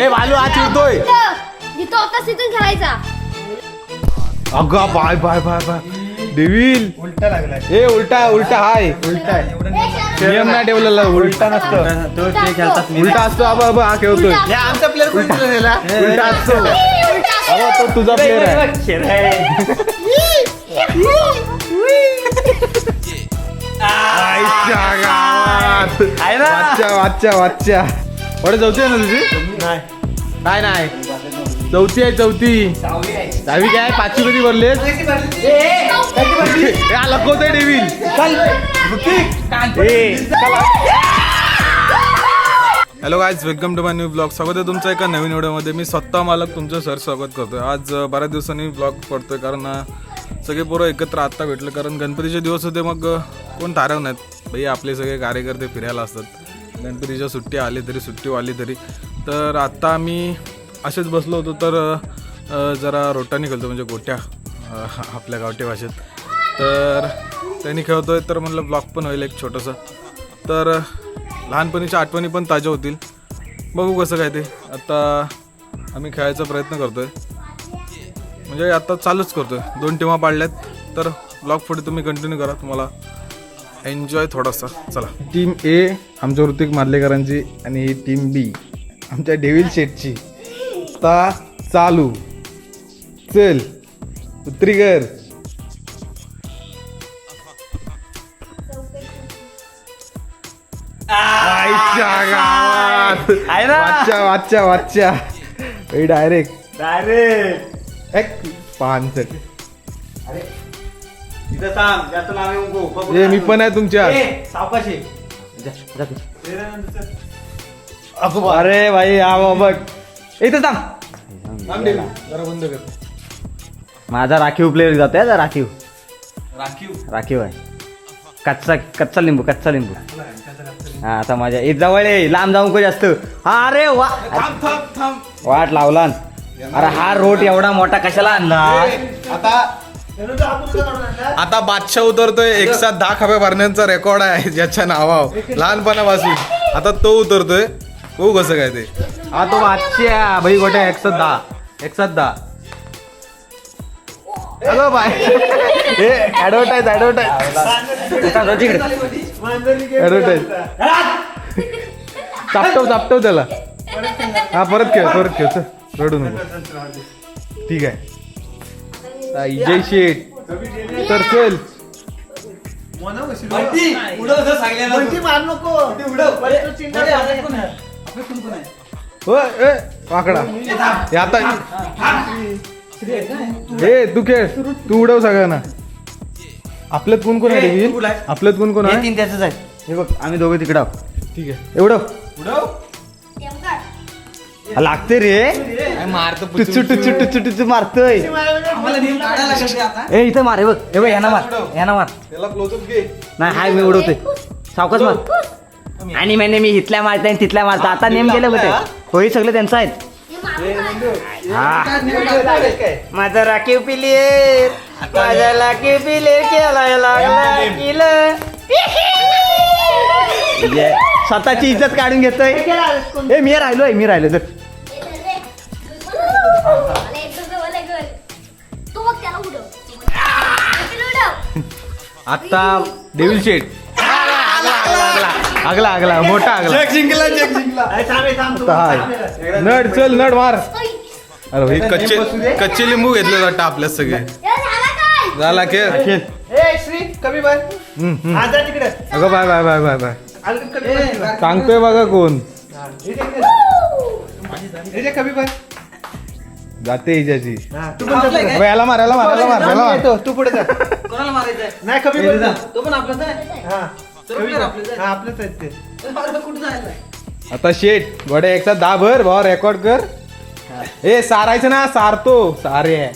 ए बालू हा चिरतोय जिथं होता तिथून खेळायचा. अगं bye bye bye bye. Devil उलटा लागलाय. ए उलटा उलटा हाय. उलटा. आहे नियम नाही ठेवलेला उलटा नसतं. तो ते खेळतात उलटा असतो आबा आबा हा खेळतोय. हे आमचा प्लेअर कोण दिला उलटा असतो. आबा तो तुझा प्लेअर आहे. आईच्या गावात. आहे ना? वाच्या वाच्या वाच्या. अरे चौथी आहे ना तुझी? नाही. काय नाही. चौथी आहे चौथी. दहावी काय? पाचवी कधी भरले लपवतोय devil hello guys welcome to my new blog स्वागत आहे तुमचं एका नवीन व्हिडिओमध्ये. मी स्वतः मालक तुमचं सर स्वागत करतोय. आज बऱ्याच दिवसांनी ब्लॉग पडतोय कारण सगळे पोरं एकत्र आत्ता भेटले. कारण गणपतीचे दिवस होते मग कोण तारव नाहीत. भाई आपले सगळे कार्यकर्ते फिरायला असतात. गणपतीच्या सुट्टी आली तरी सुट्टी आली तरी. तर आत्ता आम्ही असेच बसलो होतो तर जरा रोटा खेळतो म्हणजे गोट्या आपल्या गावठी भाषेत. तर त्यांनी खेळतो आहे तर म्हटलं ब्लॉग पण होईल एक छोटंसं. तर लहानपणीच्या आठवणी पण ताज्या होतील. बघू कसं काय ते. आता आम्ही खेळायचा प्रयत्न करतो आहे म्हणजे आता चालूच करतो आहे दोन टीमा पाडल्यात. तर ब्लॉग पुढे तुम्ही कंटिन्यू करा तुम्हाला एन्जॉय थोडासा. चला. टीम ए आमच्या ऋतिक मार्लेकरांची आणि टीम बी आमच्या डेविल शेटची आता चालू. चल. उतरीकर गावात. आहे ना? वाच्या वाच्या वाच्या. डायरेक्ट. डायरेक्ट. एक पानसट इथं थांब जास्त नाव येऊ नको बघू ए मी ना. पण आहे तुमच्या. ए, सावकाशी. अरे भाई हा बघ. इथं थांब. जरा बंद कर. माझा राखीव प्लेअर जातोय आता राखीव. राखीव? राखीव आहे. कच्चा कच्चा लिंबू कच्चा लिंबू. हा आता माझ्या एक जवळ आहे लांब जाऊ जास्त. हा अरे वा. थांब थांब थांब. वाट लावला अरे हा रोट एवढा मोठा कशाला आणला आता आता बादशाह उतरतोय. एक साथ दहा खबे भरण्याचा रेकॉर्ड आहे ज्याच्या नावावर. लहानपणापासून. आता तो उतरतोय. हो कसं काय ते. हा तो बादशाह भाई गोट्या एक साथ दहा. एक साथ दहा hello bye advertise advertise advertise चापटव चापटव त्याला. हा परत खेळ परत खेळ. चल रडू नको. ठीक आहे. इजय शेठ. तर चल. मार नको. हो ए वाकडा. हे आता ए तू खेळ तू उडव सगळ्यांना. आपल्यात कोण कोण आहे. आपल्यात कोण कोण हे आहे? तीन त्याच आहे. हे बघ आम्ही दोघे तिकडं आहोत. ठीक आहे. एवढं? लागते रे. मारतो टुचू टुचू टुचू टुचू मारतोय. ए इथं मार हे बघ हे बघ यांना मार यांना मार. त्याला क्लोजअप घे. नाही हाय मी उडवतोय. सावकाश मार. आणि मैंने मी इथल्या मारता आणि तिथल्या मारता आता नेम गेले होते होई सगळे त्यांचं आहेत. हा. माझा राखीव पिलेर माझा राखीव पिलेर खेळायला लागला किल. स्वतःची इज्जत काढून घेतोय. ए मी राहिलोय मी राहिलो तर आता डेविल शेट आगला आगला मोठा आगला. जिंकला जग जिंकला. हे, हाय नड चल नड मार. अरे भाई. कच्चे कच्चे लिंबू घेतले वाटतं आपल्यात सगळे. झाला खेळ. श्री कमी बाय. हम्म, हम्म. आज जा तिकडे. अगं bye bye bye bye bye. सांगतोय बघा कोण. हे कमी बाय. जाते हिच्याची हा, तू पण जा पुढे. अबे, याला मार याला मार याला मार येतो, तू पुढे जा. नाही कमी बाय जा. हा. कमी बाय. हा आपलंच आहेत ते. आता शेट गोड्या एकचा दहा भर भावा रेकॉर्ड कर. ए सारायचं ना सारतो सारे आहे.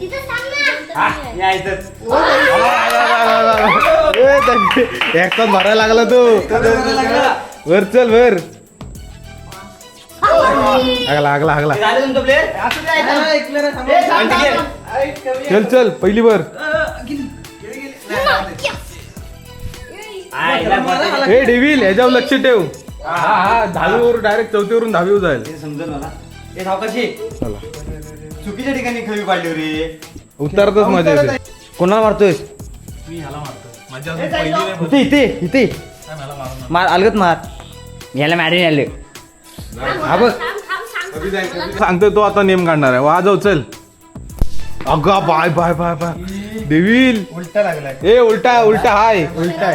तिथं सांग ना. एकटाच भरायला लागला तो. वर चल वर लागला लागला लागला. चल चल पहिली वर. ए डेव्हिल ह्याच्यावर लक्ष ठेव. हा हा दहावीवर डायरेक्ट चौथीवरून दहावीवर जाईल. हे समजेल मला. हे सावकाशी चला. चुकीच्या ठिकाणी खवी पाडली रे उतरतच मजा येते कोणाला मारतोय मी ह्याला मारतो माझ्या अजून पहिली नाही इथे इथे इथे. मार अलगत मार. याला मॅडम आले. हा बघ सांगतोय तो आता नेम काढणार आहे. वाजव चल. अगा bye bye bye bye. Devil. उलटा लागलाय. ए उलटा उलटा हाय. उलटा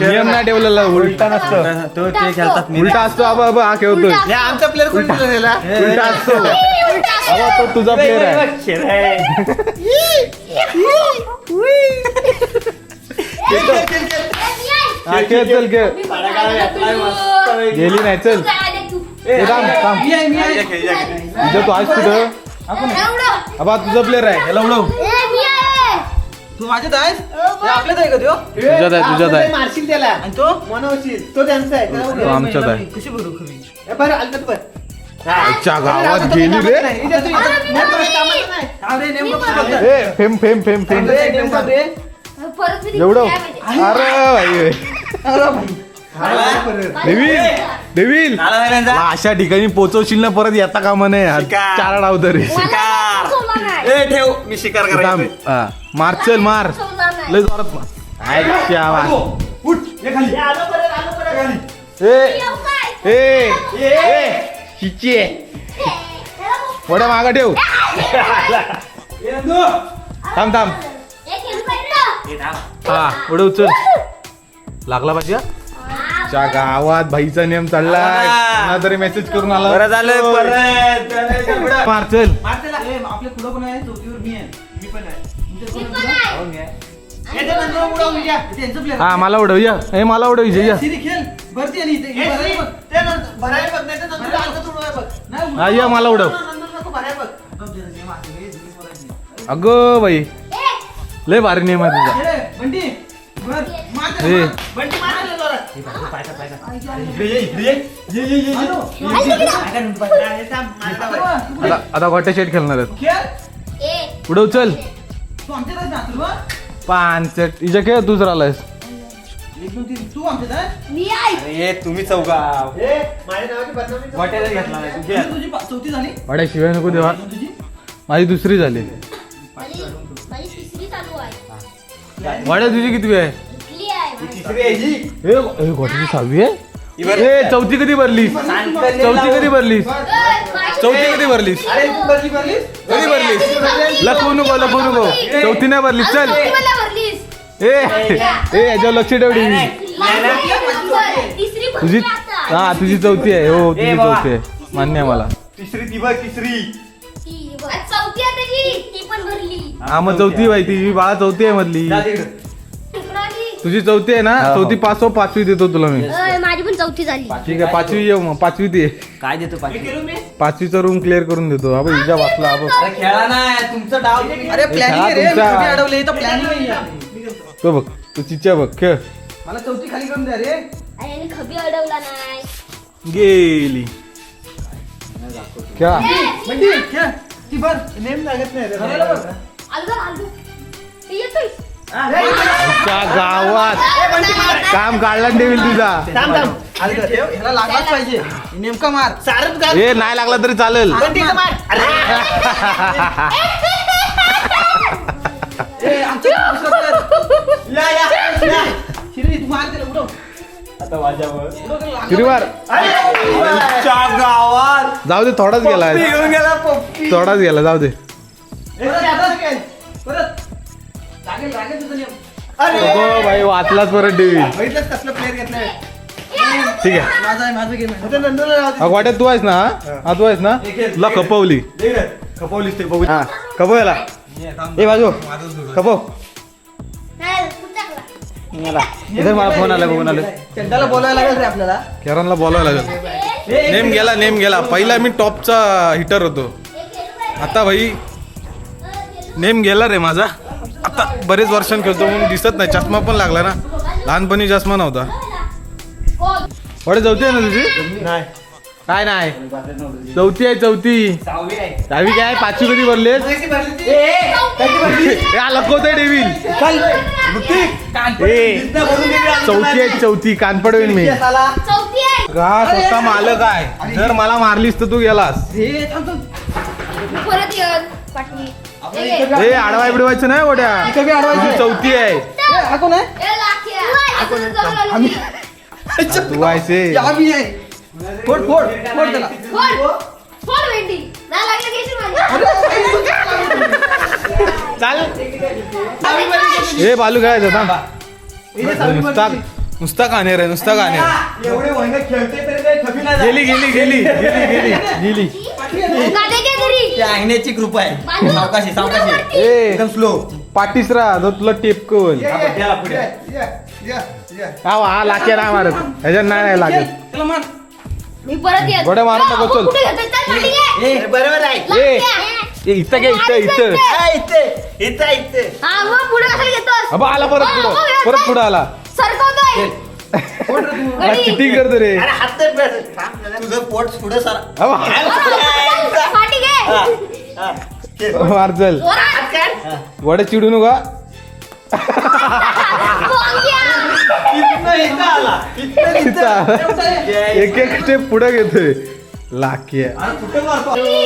नियम नाही. ठेवलेला उलटा नसतो. तो ते खेळतात. उलटा असतो. आबा हा खेळतोय. उलटा. आमचा प्लेअर कोणी दिला उलटा. असतो. आबा तो तुझा प्लेअर आहे. हा खेळ चल खेळ. गेली नाही चल. ए, थांब थांब मी आहे मी आहे तुझं तू आहेस कुठं आबा तुझा प्लेअर आहे. ह्याला उडव. तू माझ्यात आहेस? हे आपल्यात आहे का त्यो? तुझ्यात आहे तुझ्यात आहे. मारशील त्याला. आणि तो? मनवशील तो त्यांचा आहे. त्याला तो. आमच्यात आहे. कशी भरू खरी? हे बरं अलगत बर अच्छा गावात गेली रे. ए फेम फेम फेम फेम. एवढं? अरे भाई देवील देवील. मला अशा ठिकाणी पोचवशील ना परत येता कामा हा शिकार. चार डाव तरी ए ठेव मी शिकार थांब. करायचं हा. मार चल मार. लय जोरात मार. अच्छा, वा. उठ ये खाली. ए ए ए मागा ठेव. थांब थांब. हा उडव चल लागला पाहिजे हा? च्या गावात भाईचा नियम चाललाय. कोणा तरी मेसेज करून आला. बरं झालं परत मार चल मार त्याला ए, आपल्या पुढं पण आहे. चौकीवर मी आहे. मी पण? हे. हे. हा मला उडव या. हे मला उडव या. हे. हा, ये मला उडव. हे. अगं बाई. लय भारी नियम आहे तुझा. आता आता गोट्या शेट खेळणार आहेत खेळ. उडव चल तू आमच्यात आहेस ना, तुला? पाच इजा खेळ तूच राहिलायस. तू? मी आहे अरे तुम्ही चौघा वाट्याला घेतला नाही तू घे. वाड्या शिवाय नको देवा माझी दुसरी झाली माझी माझी तिसरी चालू आहे वाड्या तुझी कितवी आहे. तिसरी ही. ए, गोट्याची सहावी आहे ही चौथी कधी भरलीस? चौथी कधी भरलीस? चौथी कधी भरलीस? अरे तू भरली भरलीस? कधी भरलीस? लपवू नको लपवू नको. चौथी नाही भरलीस चल. चौथी मला भरलीस. ए ए याच्यावर लक्ष ठेव डी माझी नंबर. तिसरी भरली तुझी. हा तुझी चौथी आहे. हो तुझी. चौथी आहे. मान्य आहे मला. तिसरी ती बघ तिसरी. ती बघ. आज चौथी आहे त्याची ती पण भरली. हा मग चौथी माहिती ही बाळा चौथी आहे मधली. तुझी चौथी आहे ना. चौथी पाच पाचवी देतो तुला मी. ए, माझी पण चौथी झाली. ठीक आहे पाचवी येऊ मग. पाचवी दे. काय देतो पाचवी? पाचवीचा रूम क्लिअर करून देतो. हा हिजा वाचला हा बघ. अरे खेळा ना तुमचा डाव अरे प्लॅनिंग आहे रे तुमचा- मी अडवले? इथं प्लॅनिंग आहे. तो बघ तू चिच्या बघ खेळ. मला चौथी खाली करून द्या रे. याने खबी अडवला नाही. गेली. खेळा. बंटी खेळ. ती भर नेम लागत नाही रे. बघ. ते येतोय. आमच्या गावात काम काढला देवील तुझा. ह्याला लागलाच पाहिजे. नेमका मार. सारच घाल ए नाही लागला तरी चालेल. गावात जाऊ दे थोडाच गेला. पप्पी घेऊन गेला पप्पी. थोडाच गेला जाऊ दे. लागेल, लागेल तुझं नियम. अगो बाई वाचलाच परत देवी बघितलंस कसलं प्लेअर घेतलंय? ठीक आहे. माझा आहे माझं गेम आहे. नंदूला राहू दे. अगं वाट्यात तू आहेस ना हा? हा. तू आहेस ना? तुला खपवली. खपवलीस ते बघू. हा खपव याला. ए बाजू. खपव. इधर मला फोन आला बघून आलं चंदाला बोलायला लागेल रे आपल्याला. केरनला बोलावं लागेल. नेम गेला नेम गेला. पहिला मी टॉपचा हिटर होतो. आता भाई नेम गेला रे माझा. आता बरेच वर्षांनी खेळतो म्हणून दिसत नाही. चष्मा पण लागला ना. लहानपणी चष्मा नव्हता? वडे चौथी आहे ना तुझी? नाही. काय नाही. चौथी आहे चौथी. सहावी आहे दहावी काय? पाचवी कधी भरलेस? ए, हा लपवतोय डेविल. ए चौथी आहे चौथी. कान पडवेन मी. साला. चौथी आहे. का स्वतः मालक आहे. जर मला मारलीस तर तू गेलास. हे. परत ये. ए आडवाय बिडवायचं नाही गोड्या इकडे बी अडवायचं. तुझी चौथी आहे. ए, हा कोण आहे. तू व्हायचे फोड फोड फोड त्याला. चाल. ए बालू काय थांब. नुसता. नुसता कानेर आहे नुसता नाही गेली गेली गेली गेली गेली. गेली. अंगण्याची कृपा आहे. सावकाशी सावकाशी. ए एकदम स्लो पाठीस राहा जो तुला टेपकवल ये, ये, गेला पुढे. ये, ये, ये, ये. हा हा लाके नाही मारत ह्याच्यात नाही नाही लागत चला मार मी परत येत. गोड्या नको, चल. ए, बरोबर आहे ए, इथं घे इथं इथं आ, इथे इथे इथे हा, मग पुढे कशाला घेतोस? अबा आला परत हो, हो, पुढं येतोय. परत पुढं आला सरकवतोय. तू. चिटिंग करतो रे अरे हात तर बस. थांब जरा. तुझं पोट पुढे सर अबा, हा. मार चल. वडे चिडू नका. एक एक स्टेप पुढे घेतोय. लाकी आहे.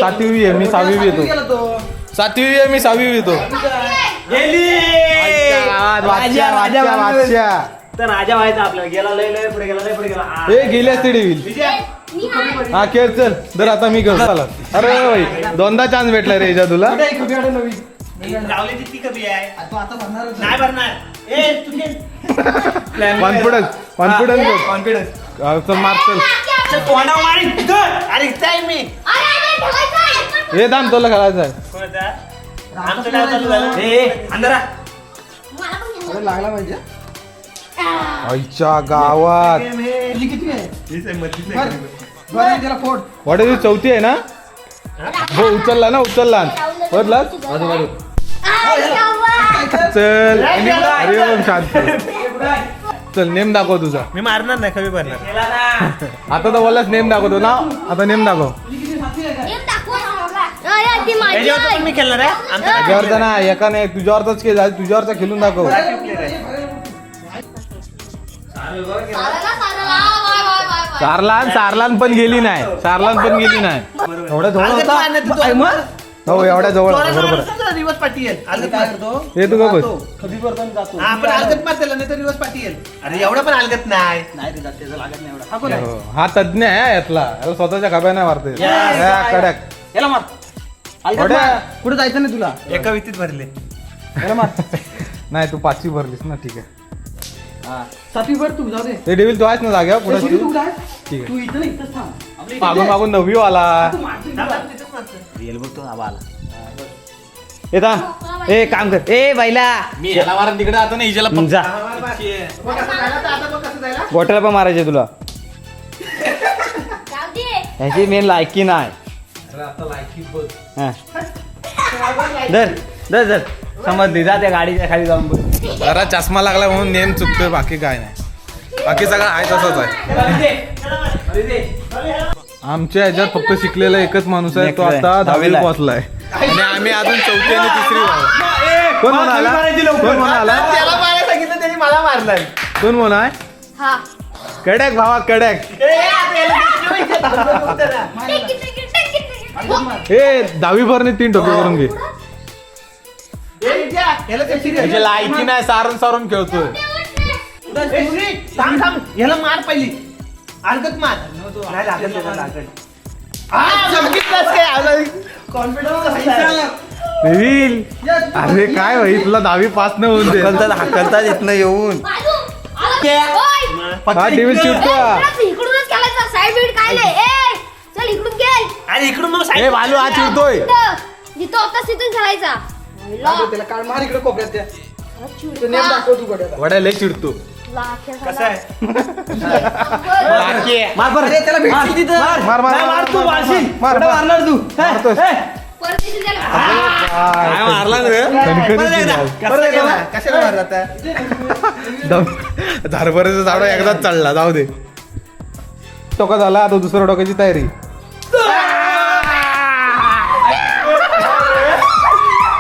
सातवी आहे मी सहावी येतो. तो. सातवी आहे मी सहावी येतो. राजा व्हायचा आपल्याला. गेला लय लय पुढे गेला लय पुढे गेला. आ. ए गेली हा खेळ चल. तर आता मी घेऊ चला. अरे भाई दोनदा चान्स भेटला रे याच्या तुला. कॉन्फिडन्स कॉन्फिडन्स कॉन्फिडन्स मार चल. लाख्या. तोंडावर मारी. इथं. अरे इथं आहे मी. अरे, अरे, ठेवायचं आहे. हे थांब तुला खेळायचं आहे. लागला पाहिजे. आईच्या गावात. किती त्याला फोड. वाटे चौथी आहे ना? हो? उचलला ना उचलला. शाबास. चल अरे ओम शांत. चल नेम दाखव तुझा. मी मारणार नाही कमी भरणार आता तर बोललास नेम दाखवतो ना. आता नेम दाखव. तुम्ही खेळणार आहे? तुझ्यावरचा खेळणार ना एका नाही तुझ्यावरचाच खेळ तुझ्यावरचा खेळून दाखव. सारलान सारलान पण गेली नाही. सारलान पण गेली नाही. एवढ्या जवळ होता? मग? हो एवढ्या जवळ होता, बरोबर. रिवर्स पाठी येईल आलं अलगत काय मार. करतो हे तू का बस जातो. खबी भरतो जातो हा पण मार त्याला नाही तर रिवर्स पाठी येईल अरे एवढं पण अलगत नाही. नाही रे त्याचं लागत नाही एवढा. हा कोण आहे? हो, हा तज्ञ आहे यातला. याला स्वतःच्या खब्या नाही मारते Yes. या, कडक. याला मार. अलगद थोड्या- मार. कुठे जायचं नाही तुला? एका व्यक्तीत भरले. याला मार. नाही तू पाचवी भरलीस ना ठीक आहे. सातवी तू जाऊ दे. ते डेविल तू आहेस ना जाग्या पुढे तू. काय? ठीक आहे. तू इथं नाही, इथंच थांब. आपल्या इथे मागून. मागून नववी आला तू मारतो इथं. रिअल बघतो आला येता ए काम कर. ए बाईला मी ह्याला मारा तिकडे आता नाही हिच्याला जा. बघ कसं जायला? तर आता बघ कसं जायला? बॉटल पण मारायचे तुला. जाऊ दे. ह्याची मेन लायकी नाही. हा. धर धर धर. समजली. जा त्या गाडीच्या खाली जाऊन बघ. जरा चष्मा लागला म्हणून नेम चुकतोय बाकी काय नाही बाकी सगळं आहे तसंच आहे आमच्या ह्याच्यात फक्त शिकलेला एकच माणूस आहे तो आता. दहावीला. पोहोचलाय आणि आम्ही अजून चौथी आणि तिसरी. कोण म्हणाला कोण म्हणाला त्याला मारायला सांगितलं त्यांनी मला मारलाय कोण म्हणाय हा. कडक भावा कडक. हो. ए दहावी भरणे तीन टोपे करून घे याला त्याची लायकी नाही सारण सारून खेळतोय थांब थांब याला मार पहिली मार नाही लागत त्याला लागत हा, कॉन्फिडन्स अरे काय भाई तुला दहावी पास न होऊन दे हाकलतात इथनं येऊन. हा चिडतो इकडूनच- खेळायचं साईड बीड काय नाही ए चल इकडून खेळ अरे इकडून मग ए side- बालू हा चिडतोय इथं. जिथं होतास तिथून खेळायचा त्याला मार इकडे कोपऱ्यात त्या चिड. तो नेम दाखव तू गड्याला वड्या लय चिडतो लाख्या कसं झाला. आहे बरं. लाकी आहे. मार बरं अरे, त्याला भेटली तिथं. मार मार मार नाही, मार तू मार, मारशील मार, कुठं मार. मारणार तू मारतोस. परत येशील त्याला. काय मारला रे परत एकदा. कसं केलं? कशाला मारत आता? धारभराचं झाड एकदाच चढला जाऊ दे टोका झाला आता दुसऱ्या टोकाची तयारी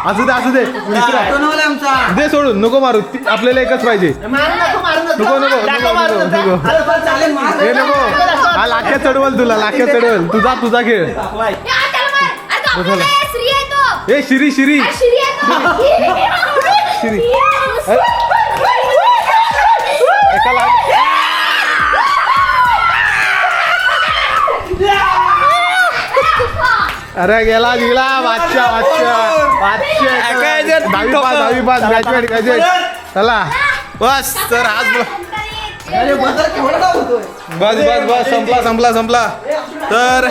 असू दे असू दे. आमचा. दे सोडून नको मारू. ती- आपल्याला एकच पाहिजे. मारू नको मारू नको. नको हे नको हा लाख्या चढवल तुला लाख्या चढवल. तुझा तुझा खेळ. ए, आ, त्याला मार. अरे तो आपला आहे, श्री आहे तो. ए शिरी शिरी. अरे गेला गेला बादशाह बादशाह दहावी पास दहावी पास ग्रॅज्युएट ग्रॅज्युएट चला. बस तर आज बस. बस बस संपला संपला संपला. तर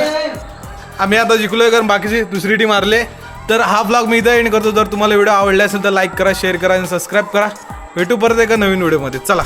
आम्ही आता जिंकलोय कारण बाकीची दुसरी टीम मारले तर हा ब्लॉग मी इथं एंड करतो. जर तुम्हाला व्हिडिओ आवडला असेल तर लाईक करा शेअर करा आणि सबस्क्राईब करा. भेटू परत एका नवीन व्हिडिओमध्ये. चला.